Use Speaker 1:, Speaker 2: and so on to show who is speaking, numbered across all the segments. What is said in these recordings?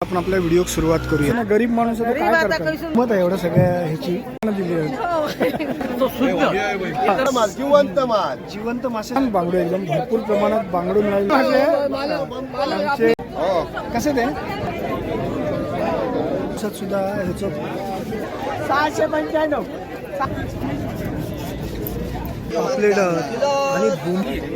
Speaker 1: आपण आपल्या व्हिडिओ सुरुवात करूया. ना, गरीब माणूस काय करतात? मत आहे एवढं सगळ्या ह्याची दिली आहे.
Speaker 2: जिवंत माल.
Speaker 1: जिवंत मासे बांगडे एकदम भरपूर प्रमाणात बांगडे मिळाले आमचे
Speaker 2: हो
Speaker 1: कसे ते? दिवसात सुद्धा ह्याचं
Speaker 3: सहाशे पंच्याण्णव.
Speaker 1: पापलेट आणि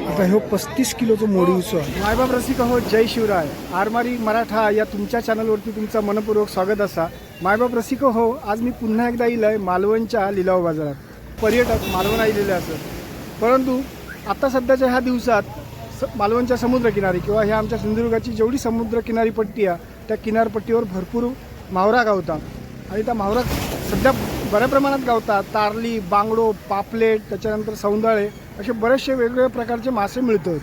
Speaker 1: आता हे पस्तीस किलोचं मोडी उत्सव मायबाप रसिक हो जय शिवराय. आरमारी मराठा या तुमच्या चॅनलवरती तुमचं मनपूर्वक स्वागत असा. मायबाप रसिक हो आज मी पुन्हा एकदा येईल आहे मालवणच्या लिलाव बाजारात. पर्यटक मालवण आलेले असत. परंतु आता सध्याच्या ह्या दिवसात स मालवणच्या समुद्रकिनारी किंवा ह्या आमच्या सिंधुदुर्गाची जेवढी समुद्रकिनारी पट्टी आहे त्या किनारपट्टीवर भरपूर मावरा गावतात. आणि त्या मावरा सध्या बऱ्या प्रमाणात गावतात. तारली बांगडो पापलेट त्याच्यानंतर सौंदाळे असे बरेचसे वेगवेगळ्या प्रकारचे मासे मिळतात.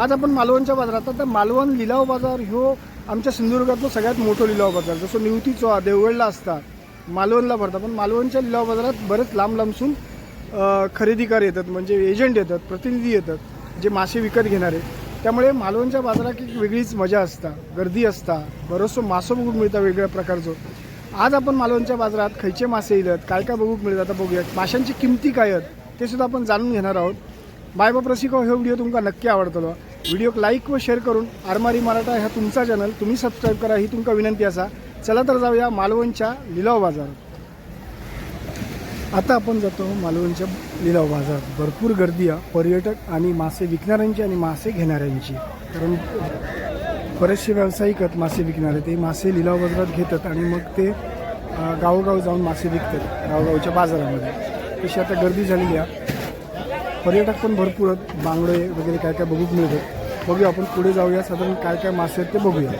Speaker 1: आज आपण मालवणच्या बाजारात आता मालवण लिलाव बाजार ह्यो आमच्या सिंधुदुर्गातलं सगळ्यात मोठं लिलाव बाजार. जसं निवतीचो देवगडला असतात मालवणला भरतात. पण मालवणच्या लिलाव बाजारात बरेच लांब लांबसून खरेदीकार येतात. म्हणजे एजंट येतात प्रतिनिधी येतात जे मासे विकत घेणारे. त्यामुळे मालवणच्या बाजारात एक वेगळीच मजा असता. गर्दी असता. बरंचसं मासं बघून मिळतं वेगळ्या प्रकारचं. आज आपण मालवणच्या बाजारात खयचे मासे येतात काय काय बघूक मिळतात आता बघूयात. माशांची किमती काय आहेत ते सुद्धा आपण जाणून घेणार आहोत. बाय बाप रसिको हे व्हिडिओ तुमका नक्की आवडतलो. व्हिडिओक लाईक व शेअर करून आरमारी मराठा ह्या तुमचा चॅनल तुम्ही सबस्क्राईब करा ही तुमका विनंती असा. चला तर जाऊया मालवणच्या लिलाव बाजारात. आता आपण जातो मालवणच्या लिलाव बाजारात. भरपूर गर्दी आहे. पर्यटक आणि मासे विकणाऱ्यांची आणि मासे घेणाऱ्यांची. कारण बरेचसे व्यावसायिक आहेत मासे विकणारे. ते मासे लिलाव बाजारात घेतात आणि मग ते गावोगाव जाऊन मासे विकतात गावगावच्या बाजारामध्ये. तशी आता गर्दी झालेली आहे. पर्यटक पण भरपूर आहेत. बांगडे वगैरे काय काय बघूक मिळतात. बघूया आपण पुढे जाऊया. साधारण काय काय मासे आहेत ते बघूया.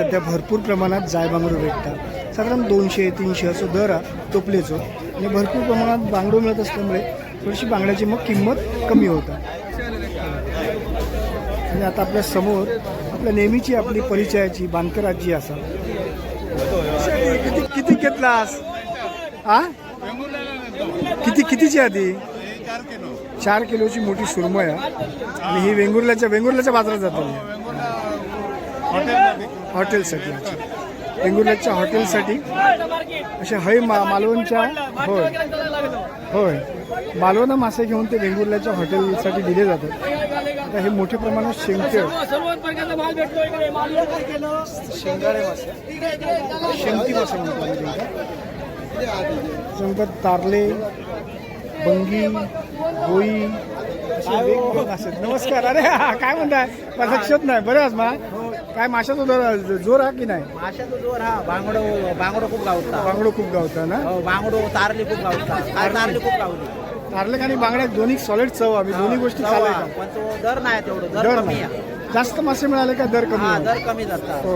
Speaker 1: सध्या भरपूर प्रमाणात जाय भेटतात. साधारण दोनशे तीनशे असं दर आहे टोपलेचो. आणि भरपूर प्रमाणात बांगडो मिळत असल्यामुळे थोडीशी बांगड्याची मग किंमत कमी होतात. आणि आता आपल्यासमोर आपल्या नेहमीची आपली परिचयाची बांधकर आजी असा. किती किती घेतलास आ? किती कितीची आधी? चार किलोची मोठी सुरमय आणि ही वेंगुर्ल्याच्या वेंगुर्ल्याच्या बाजारात जातो हॉटेलसाठी. वेंगुर्ल्याच्या हॉटेलसाठी असे हय मा मालवणच्या होय. होय. मालवण मासे घेऊन ते वेंगुर्ल्याच्या हॉटेलसाठी दिले जातात. आता हे मोठ्या प्रमाणात शेंगते शेंगाळे मासे म्हणतो. त्याच्यानंतर तारले बंगी गोई असे. नमस्कार. अरे काय म्हणताय? लक्षात नाही. बरं आज मा काय माशाचा जोर जोर हा की नाही?
Speaker 4: माशाचा जोर हा. बांगडो बांगडो खूप गावता
Speaker 1: बांगडो खूप गावता ना?
Speaker 4: हो बांगडो तारली खूप गावता काय तारली खूप गावली
Speaker 1: तारले आणि बांगड्या दोन्ही सॉलिड चव आम्ही दोन्ही गोष्टी
Speaker 4: चव
Speaker 1: चालू
Speaker 4: हा, पण तो दर नाही तेवढं. दर
Speaker 1: दर
Speaker 4: कमी
Speaker 1: नाही.
Speaker 4: आहे.
Speaker 1: जास्त मासे मिळाले का दर कमी
Speaker 4: हा? दर कमी जातात.
Speaker 1: हो.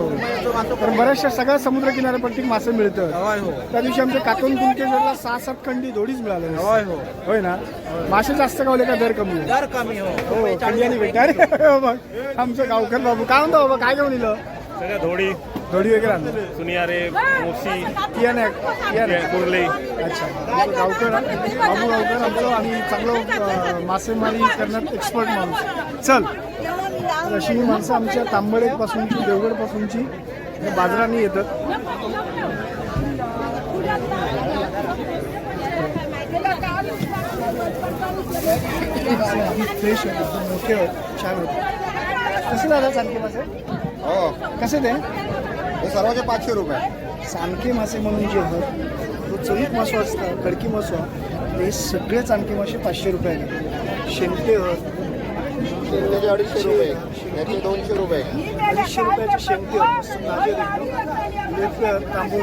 Speaker 4: मासो
Speaker 1: कारण बऱ्याचशा सगळ्या समुद्र किनाऱ्यापट्टी मासे मिळतात.
Speaker 4: होय हो.
Speaker 1: त्या दिवशी आमच्या काकून कुंकेश्वरला सहा सात खंडी दोडीच मिळाले.
Speaker 4: होय हो.
Speaker 1: होय ना? मासे जास्त गावले का दर कमी? होईल?
Speaker 4: दर कमी हो.
Speaker 1: हो
Speaker 4: रुपये चाळीस
Speaker 1: कल्याणी
Speaker 4: रुपये.
Speaker 1: भेटणार आमचं गावकर बाबू काय म्हणतो बाबा काय घेऊन इलं
Speaker 5: सगळ्या धोडी.
Speaker 1: दोडी वगैरे आणलं.
Speaker 5: सुनियारे मोसी.
Speaker 1: किया नाही किया नाही.
Speaker 5: कुर्ले.
Speaker 1: अच्छा. गावकर. बाबू गावकर आमचं आणि चांगलं अं, मासेमारी करण्यात एक्सपर्ट माणूस. चल. तर अशी ही माणसं आमच्या तांबडेपासूनची देवगडपासूनची बाजाराने येतात. फ्रेश एकदम मोठे आहेत छान होते कसे झालं चालके मासे?
Speaker 2: हो.
Speaker 1: कसे ते?
Speaker 2: हे सर्वांचे पाचशे रुपये.
Speaker 1: चाणके मासे म्हणून जे आहेत तो चवीक मासो असता खडकी मासो ते सगळे चाणके मासे पाचशे रुपये आहेत. शेंगटे आहेत
Speaker 2: त्याचे अडीचशे रुपये. याचे दोनशे रुपये.
Speaker 1: अडीचशे रुपयाचे शेंगटे आहेत ताजे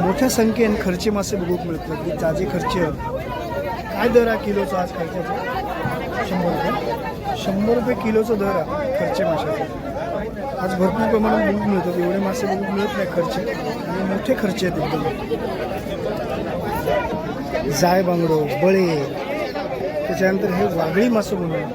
Speaker 1: मोठ्या संख्येने खर्चे मासे बघूक मिळतात की ताजे खर्चे काय दर आहे किलोचा आज खर्चाचा? शंभर रुपये. शंभर रुपये किलोचा दर आहे खर्चे माशाचा. आज भरपूर प्रमाणात बघूक मिळतात एवढे मासे बघूक मिळत नाही खर्चे. आणि मोठे खर्चे आहेत एकदम. जाय बांगडो बळे त्याच्यानंतर हे वागळी मासं म्हणून.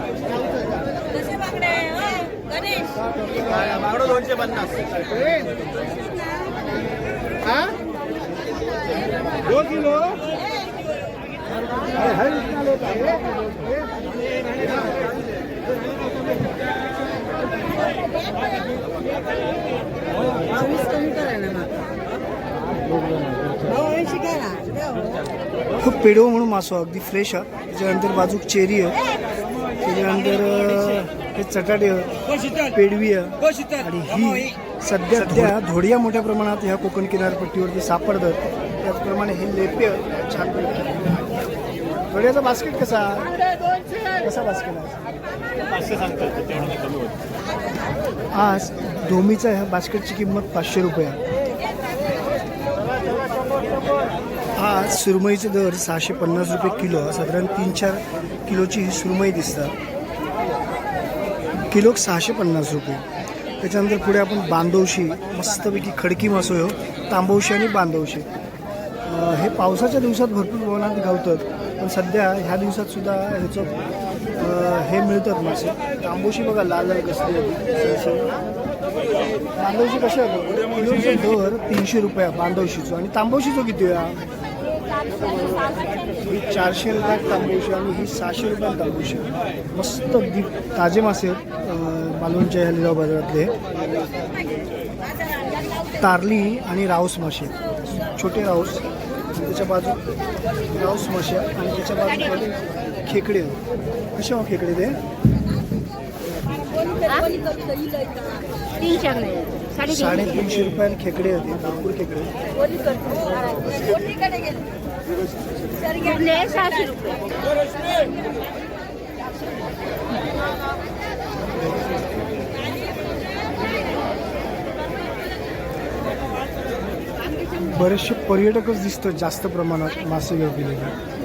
Speaker 6: कसे बाकडे होय, गणेश
Speaker 4: बांगडो
Speaker 1: दो किलो खूप पेडो म्हणून मासो अगदी फ्रेश आहे. त्याच्यानंतर बाजूक चेरी आहे. त्याच्यानंतर हे चटाटे आहे, पेडवी आहे. आणि ही सध्या सध्या धोडिया मोठ्या प्रमाणात ह्या कोकण किनारपट्टीवरती सापडतात. त्याचप्रमाणे हे लेप्य छान धोडियाचा बास्केट कसा कसा बास्केट आहे?
Speaker 5: पाचशे सांगतात तेवढं नाही कमी होत.
Speaker 1: आज धोमीचा ह्या बास्केटची किंमत पाचशे रुपये आहे. आज सुरमईचे दर सहाशे पन्नास रुपये किलो साधारण तीन चार किलोची ही सुरमई दिसतात. किलोक सहाशे पन्नास रुपये. त्याच्यानंतर पुढे आपण बांधवशी मस्तपैकी खडकी मासो हो तांबवशी आणि बांधवशी हे पावसाच्या दिवसात भरपूर प्रमाणात गावतात पण सध्या ह्या दिवसातसुद्धा ह्याचं हे मिळतात मासे. तांबोशी बघा लाल लाल कसली बांधवशी कशा किलोचे दर तीनशे रुपया बांधवशीचो. आणि तांबवशीचो किती आहे? ही चारशे रुपयात तांबूशी आणि ही सहाशे रुपयात तांबूशी. मस्त ताजे मासे आहेत मालवणच्या ह्या लिलाव बाजारातले तारली आणि राऊस मासे. छोटे राऊस. त्याच्या बाजू राऊस मासे आणि त्याच्या बाजूकडे खेकडे कसे हो खेकडे ते?
Speaker 6: तीनशे नाही साडेतीनशे.
Speaker 1: रुपयाला खेकडे होते भरपूर खेकडे.
Speaker 6: कुठले सहाशे रुपये.
Speaker 1: बरेचसे पर्यटकच दिसतात जास्त प्रमाणात मासे घेऊन गेलेले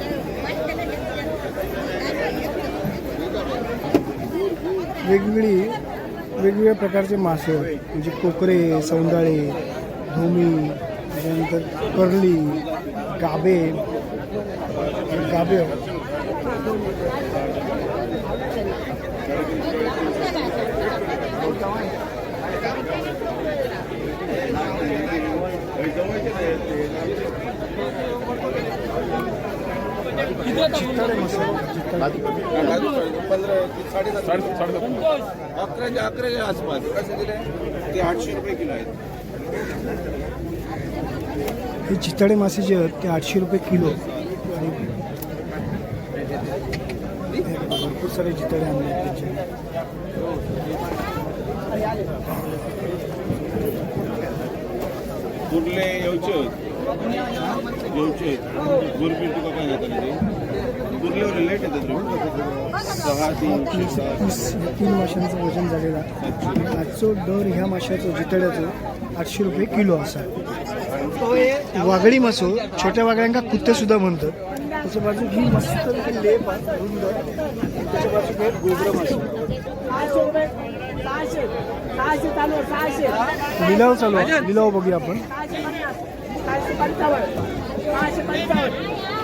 Speaker 1: वेगवेगळी वेगवेगळ्या प्रकारचे मासे आहेत. म्हणजे कोकरे सौंदाळे धोमी त्याच्यानंतर कर्ली गाबे. गाबे
Speaker 2: अकराच्या अकराच्या आसपास. कसे दिले? ते आठशे रुपये किलो आहेत.
Speaker 1: हे चितळे मासे जे आहेत ते आठशे रुपये किलो. आणि भरपूर सारे चितळे आणले आहेत त्याचे.
Speaker 2: कुठले येऊचे येऊचे गुरबी तुका काय जाता ते
Speaker 1: तीस तीस तीन माशांचं वजन झालेलं आहे. आजचो दर ह्या माशाचं जितड्याचं आठशे रुपये किलो असा. वागडी मासो छोट्या वागड्यांका कुत्ते सुद्धा म्हणतात. त्याच्या बाजू ही मस्त लेप रुंद. त्याच्या बाजू हे गोबरं मासो. लिलाव चालू लिलाव बघूया आपण.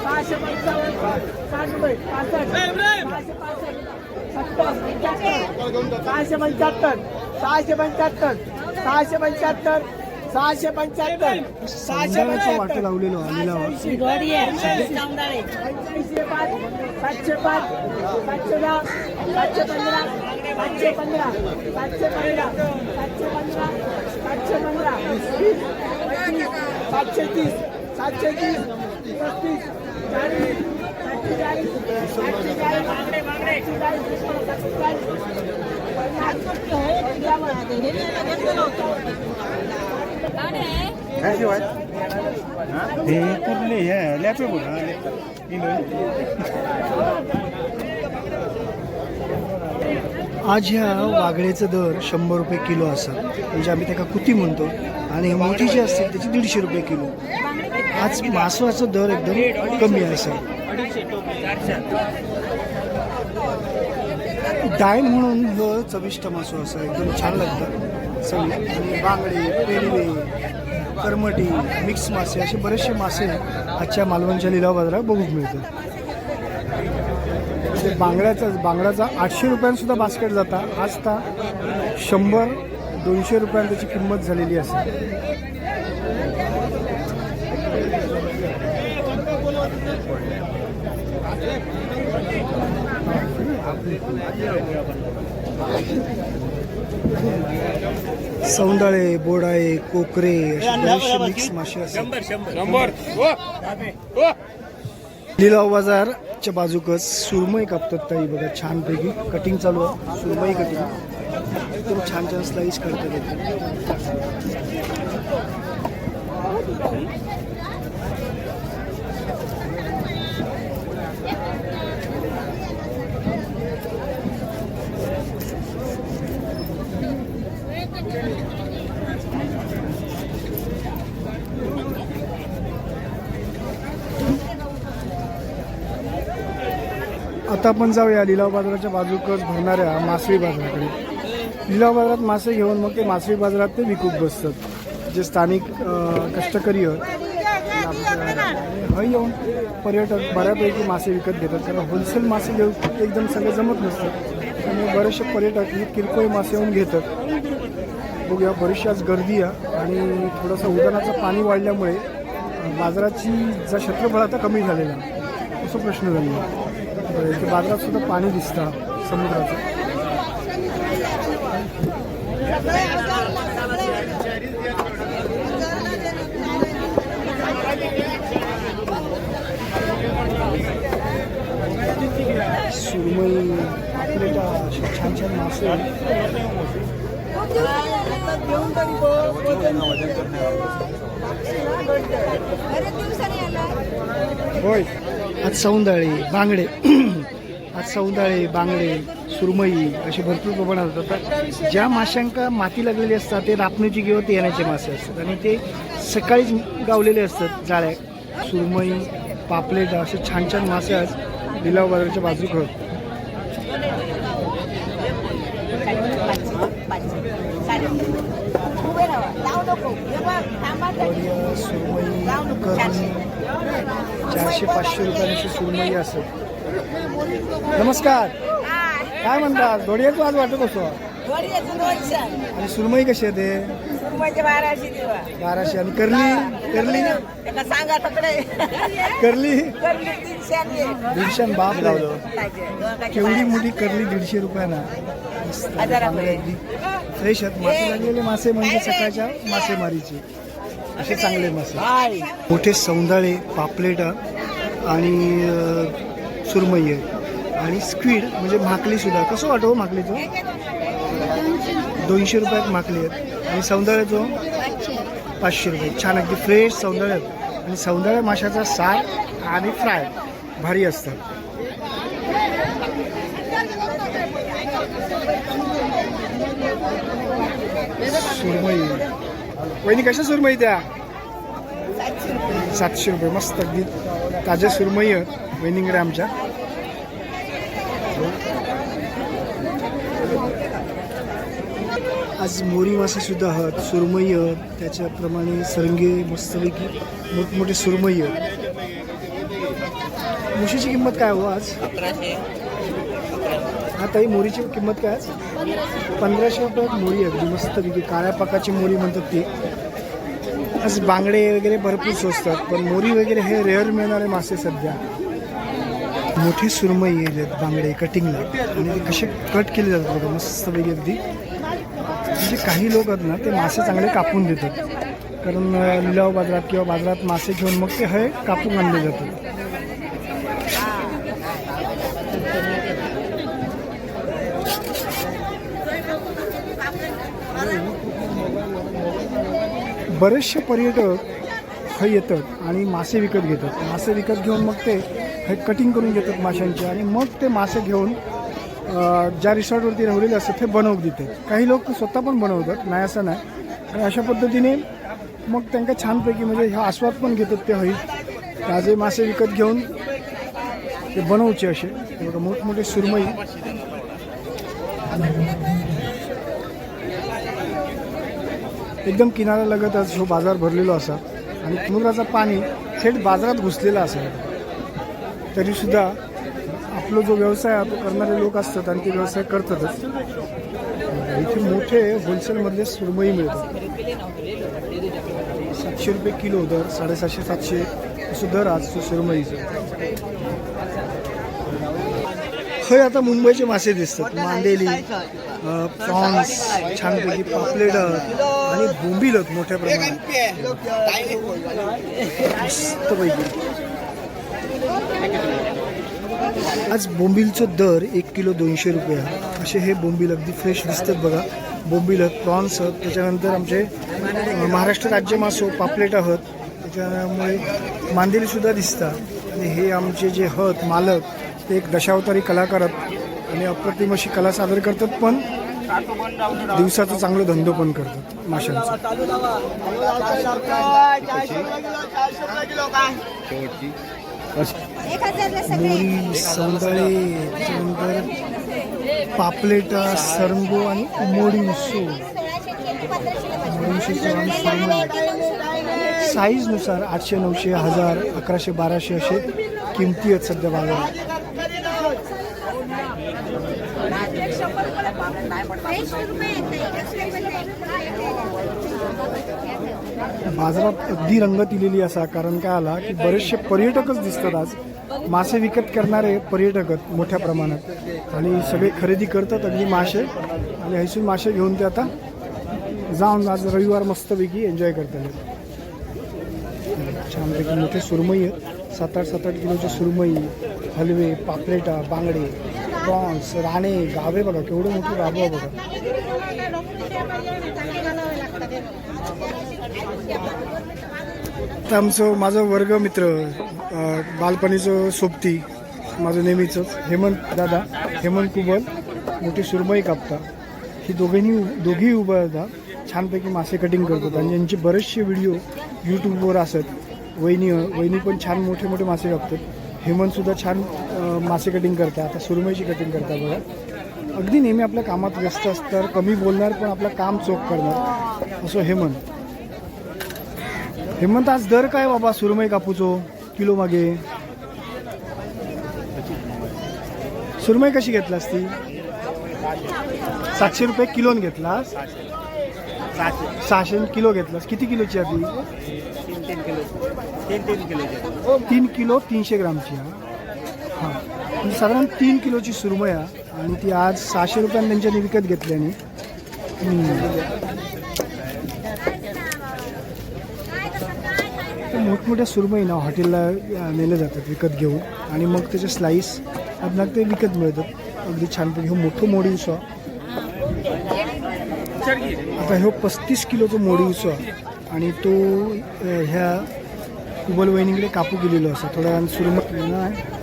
Speaker 3: सहाशे पंचावन्न सहाशे पंचावन्न सहाशे पासष्ट सहाशे पासष्ट पंच्याहत्तर सहाशे पंच्याहत्तर सहाशे पंच्याहत्तर सहाशे पंच्याहत्तर सहाशे पंच्याहत्तर
Speaker 1: लावलेलं
Speaker 3: पंच्याऐंशी पाच सातशे पाच सातशे दहा सातशे पंधरा सातशे पंधरा सातशे पंधरा सातशे पंधरा सातशे पंधरा सातशे तीस सातशे तीस पस्तीस
Speaker 1: हे कुठले? हे लॅपे आज ह्या वागळेचं दर शंभर रुपये किलो असं. म्हणजे आम्ही त्याला कुती म्हणतो. आणि मोठी जी असते त्याची दीडशे रुपये किलो. आज मासवाचा दर एकदम कमी आहे सर डाळ म्हणून ह चविष्ट मासो असं एकदम छान लागतं. चवी आणि बांगडे करमटी मिक्स मासे असे बरेचसे मासे आजच्या मालवणच्या लिलाव बाजारात बघूक मिळतात. म्हणजे बांगड्याचा बांगड्याचा आठशे रुपयांसुद्धा बास्केट जाता. आज ता शंभर दोनशे रुपयां त्याची किंमत झालेली असते सौंदाळे बोडाळे कोकरे मिक्स मासे
Speaker 5: हो. हो.
Speaker 1: लिलाव बाजारच्या बाजूकच सुरमई कापतात ताई. बघा छानपैकी कटिंग चालू आहे. सुरमई कटिंग एकदम छान छान स्लाइस करतात आता आपण जाऊया लिलाव बाजाराच्या बाजूकच भरणाऱ्या मासळी बाजाराकडे. लिलाव बाजारात मासे घेऊन मग ते मासळी बाजारात ते विकूक बसतात. जे स्थानिक कष्टकरी आहेत. हय येऊन पर्यटक बऱ्यापैकी मासे विकत घेतात. कारण होलसेल मासे घेऊ एकदम सगळं जमत नसतात. आणि बरेचसे पर्यटक हे किरकोळ मासे येऊन घेतात. बघूया बरीचशी आज गर्दी आहे आणि थोडंसं उदानाचं पाणी वाढल्यामुळे बाजाराची जा क्षेत्रफळ आता कमी झालेला असं प्रश्न झालेला आहे. इथे बाजारात सुद्धा पाणी दिसतं समुद्राचं सुरमई आपल्याला छान छान मासे आहेत. होय. आज सौंदाळे बांगडे. आज सौंदाळे बांगडे सुरमई असे भरपूर प्रमाणात होतात. ज्या माशांका माती लागलेली असतात ते रापणीची किंवा ते येण्याचे मासे असतात. आणि ते सकाळीच गावलेले असतात जाळ्या. सुरमई पापलेट असे छान छान मासे आज लिलाव बाजाराच्या बाजूक खत
Speaker 6: उभे राहा लावू नको हे बघ थांबा तरी.
Speaker 1: करणी
Speaker 6: चारशे
Speaker 1: पाचशे रुपयांची सुरमई असत नमस्कार. काय म्हणतात धोडियाचं आज वाटत असो? आणि सुरमई कशी आहे ते?
Speaker 6: बाराशे.
Speaker 1: आणि करली? करली
Speaker 6: सांगा
Speaker 1: करली. दीडशे बाप लावलं. केवढी. मोठी करली दीडशे रुपयाना फ्रेश आहेत. मासे लागलेले मासे म्हणजे सकाळच्या मासेमारीचे. असे चांगले मासे मोठे सौंदाळे पापलेट आणि सुरमई आहे आणि स्क्वीड म्हणजे भाकली सुद्धा. कसं वाटो भाकलीचं दोनशे रुपयात माकली आहेत. आणि सौंदर्याचो पाचशे रुपये. छान अगदी फ्रेश आहेत. आणि सौंदर्य माशाचा सार आणि फ्राय भारी असतात. सुरमई. वहिनी कशा सुरमई त्या? सातशे रुपये. मस्त अगदी ताज्या सुरमई आहेत वहिनीकडे आमच्या. आज मोरी मासे सुद्धा आहात सुरमई आहेत. त्याच्याप्रमाणे सरंगे मस्तपैकी मोठमोठे सुरमई आहेत. मुशीची किंमत काय हो आज? हा ताई मोरीची किंमत काय आज? पंधराशे रुपयात मोरी अगदी म्हणजे मस्त मस्तपैकी काळ्या पाकाची मोरी म्हणतात ती. आज बांगडे वगैरे भरपूर स्वस्तात पण मोरी वगैरे हे रेअर मिळणारे मासे सध्या. मोठी सुरमई येत बांगडे कटिंगला आणि ते कसे कट केले जातात बघा मस्तपैकी अगदी. म्हणजे काही लोक आहेत ना ते मासे चांगले कापून देतात. कारण लिलाव बाजारात किंवा बाजारात मासे घेऊन मग ते हे कापून आणले जातात. बरेचसे पर्यटक हे येतात आणि मासे विकत घेतात. मासे विकत घेऊन मग ते हे कटिंग करून घेतात माशांचे आणि मग ते मासे घेऊन ज्या रिसॉर्टवरती राहिलेले असतात ते बनवून देतात. काही लोक स्वतः पण बनवतात नाही असं नाही. आणि अशा पद्धतीने मग त्यांना छानपैकी म्हणजे हा आस्वाद पण घेतात ते हई ताजे मासे विकत घेऊन ते बनवचे असे. मोठमोठे सुरमई. एकदम किनाऱ्यालगतच हो बाजार भरलेलो असा आणि समुद्राचं पाणी थेट बाजारात घुसलेलं असा. तरीसुद्धा आपला जो व्यवसाय आहे तो करणारे लोक असतात आणि ते व्यवसाय करतातच. इथे मोठे होलसेलमधले सुरमई मिळतात. सातशे रुपये किलो दर साडेसातशे सातशे असं दर आज तो सुरमईचा. हे आता मुंबईचे मासे दिसतात. मांदेली प्रॉन्स छानपैकी पापलेट आणि बोंबीलत मोठ्या प्रमाणात. मस्तपैकी. आज बोंबीलचं दर एक किलो दोनशे रुपये आहे. असे हे बोंबील अगदी फ्रेश दिसतात बघा. बोंबील आहेत प्रॉन्स आहेत. त्याच्यानंतर आमचे महाराष्ट्र राज्य मासो पापलेट आहोत. त्याच्यामुळे मांदेलीसुद्धा दिसतात. आणि हे आमचे जे हत मालक ते एक दशावतारी कलाकार आहेत. आणि अप्रतिम अशी कला सादर करतात पण दिवसाचा चांगला धंदो पण करतात माशांचा. मोरी सौंदळे त्याच्यानंतर पापलेटा सरंगो आणि मोडी उसो. साईजनुसार आठशे नऊशे हजार अकराशे बाराशे असे किमती आहेत सध्या बाजारात. बाजारात अगदी रंगत इलेली असा कारण काय आला की बरेचसे पर्यटकच दिसतात आज. मासे विकत करणारे पर्यटक मोठ्या प्रमाणात. आणि सगळे खरेदी करतात अगदी मासे. आणि हैसून मासे घेऊन ते आता जाऊन आज रविवार मस्तपैकी एन्जॉय करतात. छानपैकी मोठे सुरमई आहेत. सात आठ सात आठ किलोचे सुरमई हलवे पापलेटा बांगडे प्रॉन्स राणे गावे बघा केवढं मोठं गावं बघा. तर आमचं माझं वर्ग मित्र बालपणीचं सोबती माझं नेहमीचं हेमंत दादा हेमंत कुबल मोठी सुरमई कापता. ही दोघेही दोघेही उभं राहतात छानपैकी मासे कटिंग करतात. आणि यांचे बरेचसे व्हिडिओ यूट्यूबवर असत. वहिनी वहिनी पण छान मोठे मोठे मासे कापतात. हेमंतसुद्धा छान मासे कटिंग करतात. आता सुरमईची कटिंग करतात बघा. अगदी नेहमी आपल्या कामात व्यस्त असतात कमी बोलणार पण आपलं काम चोख करणार. असो हेमंत. हेमंत आज दर काय बाबा सुरमई कापूचो? किलो मागे? सुरमई कशी घेतलास ती? सातशे रुपये किलोन घेतलास? सहाशे किलो घेतलास. किती किलोची ती
Speaker 4: तीन तीन किलो तीन तीन किलोचे
Speaker 1: तीन किलो तीनशे ग्रामची हा. हां. म्हणजे साधारण तीन किलोची सुरमई आहे आणि ती आज सहाशे रुपयाने त्यांच्यानी विकत घेतल्याने मोठमोठ्या सुरमई ना हॉटेलला अ, नेले जातात विकत घेऊन. आणि मग त्याचे स्लाईस आपल्याला ते विकत मिळतात. अगदी छानपैकी हो मोठं मोडी उसो आता ह्यो पस्तीस किलोचं मोडी उसो आणि तो ह्या कुबल वहिनीकडे कापू गेलेलो असा. थोड्या वेळानं सुरमई आहे.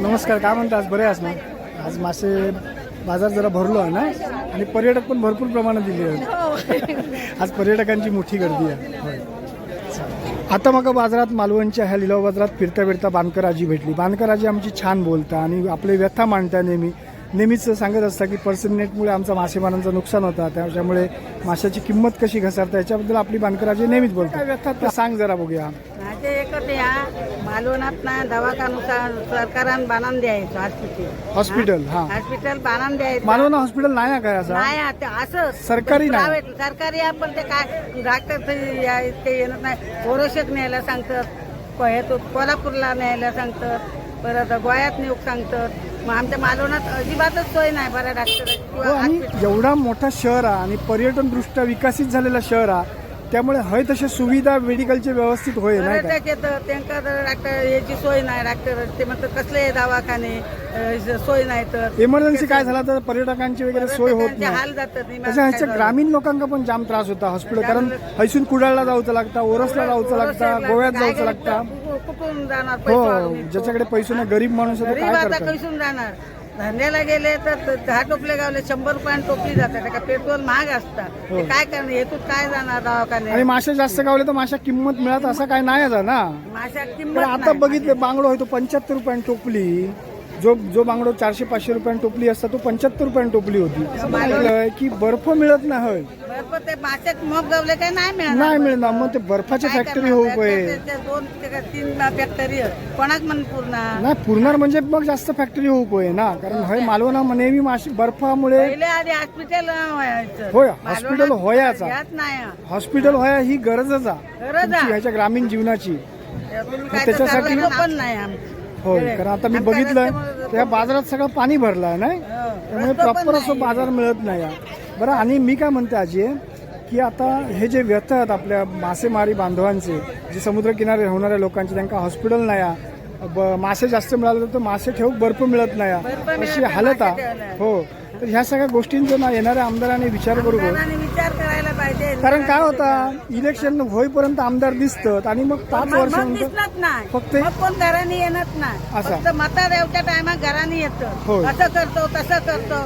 Speaker 1: नमस्कार काय म्हणता? आज बरे आहेस ना? आज मासे बाजार जरा भरलो आहे ना? आणि पर्यटक पण भरपूर प्रमाणात दिले आहेत. आज पर्यटकांची मोठी गर्दी आहे. आता मग बाजारात मालवणच्या ह्या लिलाव बाजारात फिरता फिरता बानकर आजी भेटली. बानकर आजी आमची छान बोलता आणि आपले व्यथा मांडता नेहमी. नेहमीच सांगत असता की पर्सन नेटमुळे आमचा मासेमारांचं नुकसान होता. त्याच्यामुळे माशाची किंमत कशी घसरता याच्याबद्दल आपली बानकर आजी नेहमीच तर सांग जरा बघूया.
Speaker 3: माझे एकच या मालवणात ना दवाखानुसार सरकारान बांधून द्यायचं हॉस्पिटल
Speaker 1: हॉस्पिटल हा.
Speaker 3: हॉस्पिटल बांधून द्यायचं.
Speaker 1: मालवण हॉस्पिटल नाही काय असं?
Speaker 3: नाही असं.
Speaker 1: सरकारी नाही.
Speaker 3: सरकारी आपण ते काय डॉक्टर ते या- ते येणं नाही. ओरोशक न्यायला सांगतात. प- हे तो कोल्हापूरला न्यायला सांगतात. परत गोयात नेऊक सांगतात. मग आमच्या मालवणात अजिबातच सोय नाही बऱ्या डॉक्टर
Speaker 1: आणि एवढा मोठा शहर आहे आणि पर्यटन दृष्ट्या विकसित झालेला शहर आहे त्यामुळे हय तशा सुविधा मेडिकलचे व्यवस्थित होय नाही
Speaker 3: त्यांका जर डॉक्टर याची सोय नाही डॉक्टर ते म्हणतात कसले दवाखाने सोय नाही तर.
Speaker 1: इमर्जन्सी काय झाला तर पर्यटकांची वगैरे सोय होत नाही.
Speaker 3: हाल जातात
Speaker 1: ग्रामीण लोकांना पण जाम त्रास होता हॉस्पिटल कारण हैसून कुडाळला जाऊचं लागता ओरसला जाऊचं लागता गोव्यात जाऊचं लागता.
Speaker 6: कुठून जाणार पैसे
Speaker 1: हो? ज्याच्याकडे पैसे नाही गरीब माणूस आहे तो
Speaker 6: गरीब
Speaker 1: काय
Speaker 6: आता
Speaker 1: करतात
Speaker 6: कैसून जाणार? धंद्याला गेले तर त- दहा टोपले गावले शंभर रुपयाने टोपली जातात. का पेट्रोल महाग असतात.
Speaker 1: हो.
Speaker 6: ते काय करणार? येतून काय जाणार
Speaker 1: आणि
Speaker 6: दवाखान्यात
Speaker 1: मासे जास्त गावले तर माशा किंमत मिळत असं काय नाही आहे ना?
Speaker 6: माशा किंमत
Speaker 1: आता
Speaker 6: नाही.
Speaker 1: बघितले बांगडो आहे तो पंच्याहत्तर रुपयाने टोपली. जो जो बांगडो चारशे पाचशे रुपयाने टोपली असता तो पंच्याहत्तर रुपयाने टोपली होती. की बर्फ मिळत नाही. होय
Speaker 6: नाही मिळणार.
Speaker 1: मग ते बर्फाची फॅक्टरी? होऊ
Speaker 6: पूर्ण
Speaker 1: नाही पुरणार म्हणजे मग जास्त फॅक्टरी होऊ पाहिजे ना. कारण हय मालवणा नेहमी माशी बर्फामुळे होय, हॉस्पिटल
Speaker 6: नाही.
Speaker 1: हॉस्पिटल व्हाय ही गरजच आहे. ह्याच्या ग्रामीण जीवनाची. त्याच्यासाठी- होय कारण आता मी बघितलं त्या बाजारात सगळं पाणी भरलं नाही
Speaker 6: हो.
Speaker 1: त्यामुळे प्रॉपर असं. बाजार मिळत नाही आहे. बरं आणि मी काय म्हणते आजी की आता हे जे व्यथ आहेत आपल्या मासेमारी बांधवांचे जे समुद्रकिनारे राहणाऱ्या लोकांचे त्यांना हॉस्पिटल नाही आहे. ब- मासे जास्त मिळाले तर मासे ठेवूक बर्फ मिळत नाही आहे. अशी हालत आहे. हो तर ह्या सगळ्या गोष्टींचा ना येणाऱ्या आमदारांनी विचार करू.
Speaker 6: आमदारांनी विचार करायला पाहिजे.
Speaker 1: कारण काय होता इलेक्शन होईपर्यंत आमदार दिसतं आणि मग पाच
Speaker 6: मग-
Speaker 1: वर्षानंतर
Speaker 6: नाही.
Speaker 1: फक्त-
Speaker 6: मग कोण घराने येणार नाही.
Speaker 1: असं.
Speaker 6: फक्त एवढ्या टायमात घराने येतं.
Speaker 1: होय.
Speaker 6: असं करतो तसं करतो.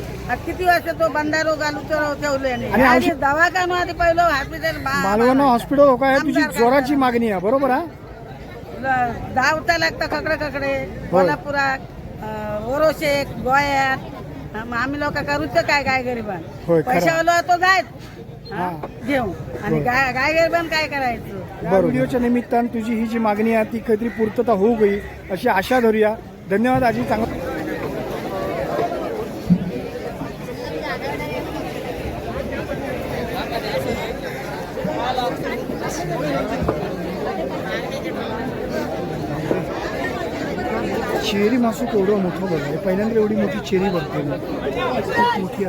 Speaker 6: किती वर्ष तो बंदारो घालू ठेवले
Speaker 1: आणि औषध-
Speaker 6: दवाखाना आधी पहिलं हॉस्पिटल
Speaker 1: मालवण हॉस्पिटल हो काय तुझी
Speaker 6: आमदार
Speaker 1: जोराची मागणी आहे बरोबर आहे
Speaker 6: धावता लागतं ककडे ककडे कोल्हापुरात अं, ओरोशेक गोयात. मग आम्ही लोक करूच काय काय गरिबान
Speaker 1: होय, खरं.
Speaker 6: पैशावालो तो जायच.
Speaker 1: हा.
Speaker 6: घेऊ आणि. गाय गाय गरिबान काय करायचं?
Speaker 1: बरोबर. व्हिडिओच्या निमित्तानं तुझी ही जी मागणी आहे ती काहीतरी पूर्तता होऊ गई अशी आशा धरूया. धन्यवाद आजी. चांगलं चेरी मासू केवढं मोठं बघा पहिल्यांदा एवढी मोठी चेरी बघते मी. खूप मोठी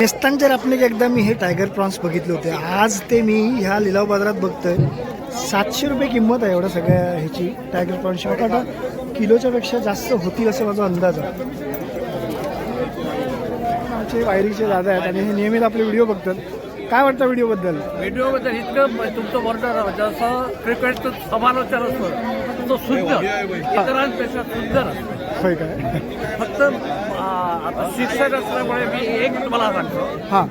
Speaker 1: नेस्तांच्या रापणीत एकदा मी हे टायगर प्रॉन्स बघितले होते. आज ते मी ह्या लिलाव बाजारात बघतोय. सातशे रुपये किंमत आहे एवढ्या सगळ्या ह्याची टायगर प्रॉन्सची. मला किलोच्या पेक्षा जास्त होतील असं माझा अंदाज आहे. आमचे वायरीचे दादा आहेत आणि हे नियमित आपले व्हिडिओ बघतात. काय वाटतं व्हिडिओबद्दल?
Speaker 7: व्हिडिओबद्दल इतकं तुमचं वर्णन जसं क्रिकेटचं समालोचन असतं तो सुंदर. इतरांपेक्षा सुंदर
Speaker 1: होय काय?
Speaker 7: फक्त आता शिक्षक असल्यामुळे मी एक तुम्हाला सांगतो.
Speaker 1: हां.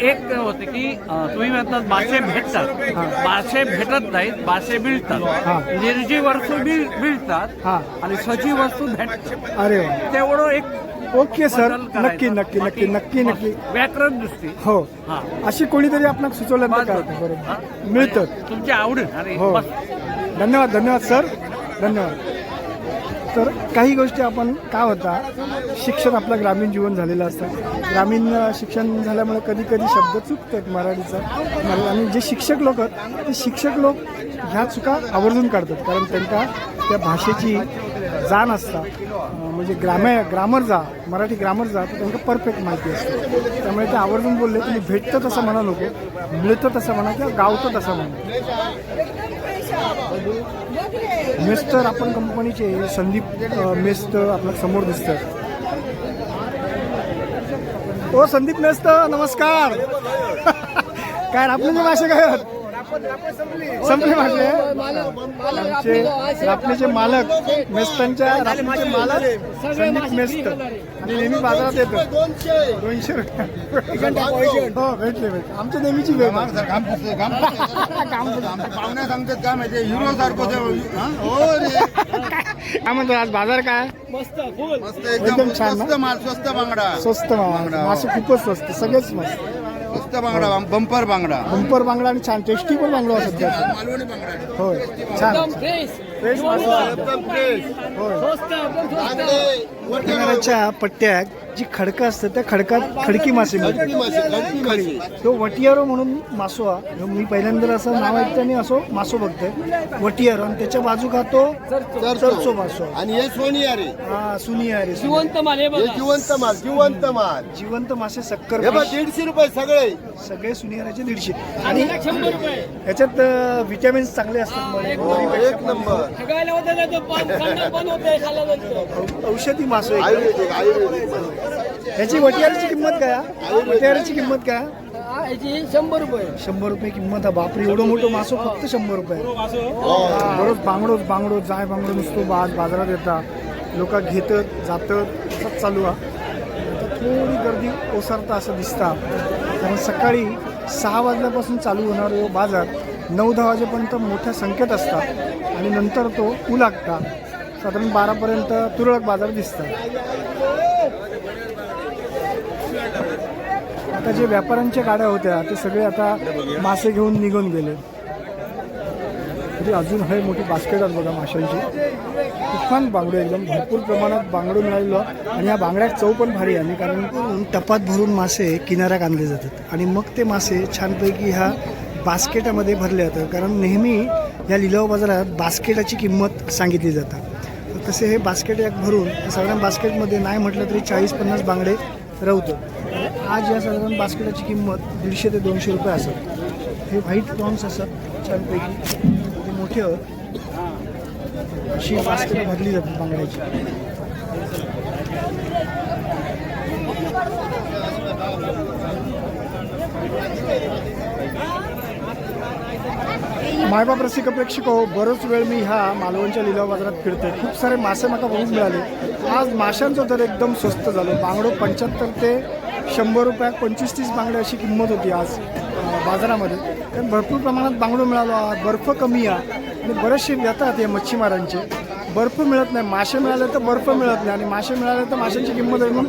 Speaker 7: एक होते की अ, तुम्ही म्हणतात मासे भेटतात. मासे भेटत नाहीत मासे
Speaker 1: हा.
Speaker 7: मिळतात निर्जीव वस्तू मिळ- मिळतात
Speaker 1: हां.
Speaker 7: आणि सजीव वस्तू भेटतात.
Speaker 1: अरे वा.
Speaker 7: तेवढं एक
Speaker 1: ओके सर
Speaker 7: बदल करायचा.
Speaker 1: नक्की नक्की नक्की नक्की नक्की
Speaker 7: व्याकरण दृष्टी
Speaker 1: हो.
Speaker 7: हा.
Speaker 1: अशी कोणीतरी काय होतं.
Speaker 7: हा?
Speaker 1: बरोबर मिळतं
Speaker 7: तुमची आवडेल आणि
Speaker 1: हो.
Speaker 7: बस.
Speaker 1: धन्यवाद धन्यवाद सर. धन्यवाद. तर काही गोष्टी आपण काय होता? शिक्षण आपलं ग्रामीण जीवन झालेलं असतं. ग्रामीण अ, शिक्षण झाल्यामुळे कधी कधी शब्द चुकतात मराठीचा. आणि जे शिक्षक लोक आहेत ते शिक्षक लोक ह्या चुका आवर्जून काढतात. कारण त्यांना त्या भाषेची जाण असता म्हणजे ग्रामे ग्रामर जा मराठी ग्रामर जा तर त्यांना परफेक्ट माहिती असते. त्यामुळे ते आवर्जून बोलले तुम्ही भेटतं तसं म्हणा लोक मिळतं तसं म्हणा किंवा गावतं तसं म्हणा. मेस्टर आपण कंपनीचे संदीप अ, मेस्त आपल्यासमोर दिसतात ओ संदीप मेस्त नमस्कार. काय रापणीचे भाषा काय संपले मासे आमचे रापणीचे मालक मेस्तांच्या रापणीचे मालक संदीप मेस्त. आणि नेहमी बाजारात येतो. दोनशे रुपये. हो भेटले भेटले. आमच्या नेहमीची वेळ
Speaker 2: पाहुण्या सांगतात काय माहिती हिरो सारखं हा? हो
Speaker 1: काय? म्हणतो आज? बाजार काय?
Speaker 2: मस्त
Speaker 1: एकदम
Speaker 2: एकदम
Speaker 1: छान?
Speaker 2: स्वस्त माल स्वस्त बांगडा.
Speaker 1: स्वस्त मा- मासे खूपच स्वस्त सगळेच मस्त.
Speaker 2: स्वस्त बांगडा बंपर बांगडा.
Speaker 1: बंपर बांगडा आणि छान टेस्टी पण बांगडा असत त्याचा.
Speaker 2: मालवणी बांगडा
Speaker 1: होय छान. फ्रेश होय. किनाऱ्याच्या पट्ट्यात जी खडकं असतं त्या खडकात खडकी मासे मिळतात. खडी तो वटियारो म्हणून मासो हा. ह्यो मी पहिल्यांदा असं नाव ऐकताना असो मासो बघतोय. वटियारो. आणि त्याच्या बाजू खातो चरचो. मासो.
Speaker 8: आणि हे सोनी अरे
Speaker 1: हा सुनिया रे
Speaker 8: हे जिवंत माल जिवंत माल.
Speaker 1: जिवंत मासे सक्कर
Speaker 8: हे बघ. दीडशे रुपये सगळे.
Speaker 1: सगळे सुनियाराचे दीडशे. आणि ह्याच्यात विटॅमिन्स चांगले असतात म्हणे.
Speaker 8: हो, एक नंबर.
Speaker 1: औ- औषधी मासे. मासो आहे
Speaker 8: आयुर्वेदिक आयुर्वेदिक
Speaker 1: ह्याची वटियारीची किंमत काय हा? वटियारीची किंमत काय
Speaker 3: याची शंभर रुपये.
Speaker 1: शंभर रुपये किंमत आहे बापरे एवढं मोठं मासो फक्त शंभर रुपये. बरोबर बांगडोच बांगडो जाय बांगडो नुसतो बाज बाजारात येतात. लोक घेतात जातात असंच चालू आहे आता थोडी गर्दी ओसारता असं दिसतं कारण सकाळी सहा वाजल्यापासून चालू होणार हो बाजार. नऊ दहा वाजेपर्यंत मोठ्या संख्येत असतात. आणि नंतर तो उलागता साधारण बारापर्यंत तुरळक बाजार दिसतात. आता जे व्यापाऱ्यांच्या गाड्या होत्या ते सगळे आता मासे घेऊन निघून गेले. तरी अजून हे मोठी बास्केट आहेत बघा माशांची. छान बांगडे एकदम भरपूर प्रमाणात बांगडं मिळालेलं आणि या बांगड्यात चव पण भारी आहे कारण टपात भरून मासे किनाऱ्यात आणले जातात. आणि मग ते मासे छानपैकी ह्या बास्केटामध्ये भरले जातात. कारण नेहमी या लिलाव बाजारात बास्केटाची किंमत सांगितली जातात. तसे हे बास्केट एक भरून साधारण सगळ्या बास्केटमध्ये नाही म्हटलं तरी चाळीस पन्नास बांगडे रवतो. आज या साधारण बास्केटाची किंमत दीडशे ते दोनशे रुपये असत. हे व्हाईट प्रॉन्स असतात छानपैकी. ते मोठे अशी बास्केट भरली जाते बांगड्याची. मायबाप रसिक प्रेक्षक हो बरोच वेळ मी ह्या मालवणच्या लिलाव बाजारात फिरते खूप सारे मासे मला बघून मिळाले. आज माशांचं दर एकदम स्वस्त झालं. बांगडो पंच्याहत्तर ते शंभर रुपयात पंचवीस तीस बांगडे अशी किंमत होती आज बाजारामध्ये. कारण भरपूर प्रमाणात बांगडो मिळालो बर्फ कमी आहे आणि बरेचसे येतात या मच्छीमारांचे. बर्फ मिळत नाही मासे मिळाले तर बर्फ मिळत नाही. आणि मासे मिळाले तर माशांची किंमत एकदम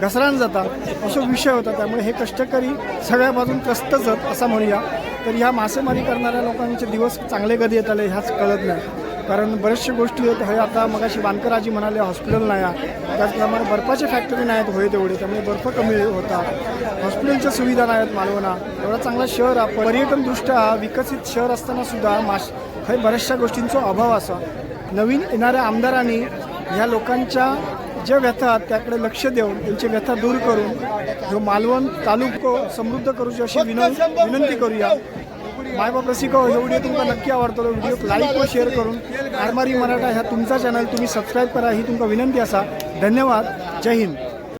Speaker 1: घसरान जातात. असं विषय होता. त्यामुळे हे कष्टकरी सगळ्या बाजून कष्टच असं म्हणूया. तर ह्या मासेमारी करणाऱ्या लोकांचे दिवस चांगले कधी येत आले ह्याच कळत नाही. कारण बऱ्याचशा गोष्टी आहेत. हे आता मगाशी बांधकर म्हणाले हॉस्पिटल नाही आहे. त्याचप्रमाणे बर्फाच्या फॅक्टरी नाही आहेत होय तेवढे त्यामुळे बर्फ कमी होता. हॉस्पिटलच्या सुविधा नाही आहेत मालवणा. एवढा चांगला शहर आहे. पर्यटनदृष्ट्या विकसित शहर असताना सुद्धा माश हे बऱ्याचशा गोष्टींचा अभाव असा. नवीन येणाऱ्या आमदारांनी ह्या लोकांच्या ज्या व्यथा त्याकडे लक्ष देऊन त्यांची व्यथा दूर करून जो मालवण तालुको समृद्ध करूची अशी विनं विनंती करूया. मायबाप रसिक हो, व्हिडिओ तुमकां नक्की आवडतो व्हिडिओ लाईक व शेअर करून आरमारी मराठा ह्या तुमचा चॅनल तुम्ही सबस्क्राईब करा ही तुमकां विनंती असा. धन्यवाद. जय हिंद.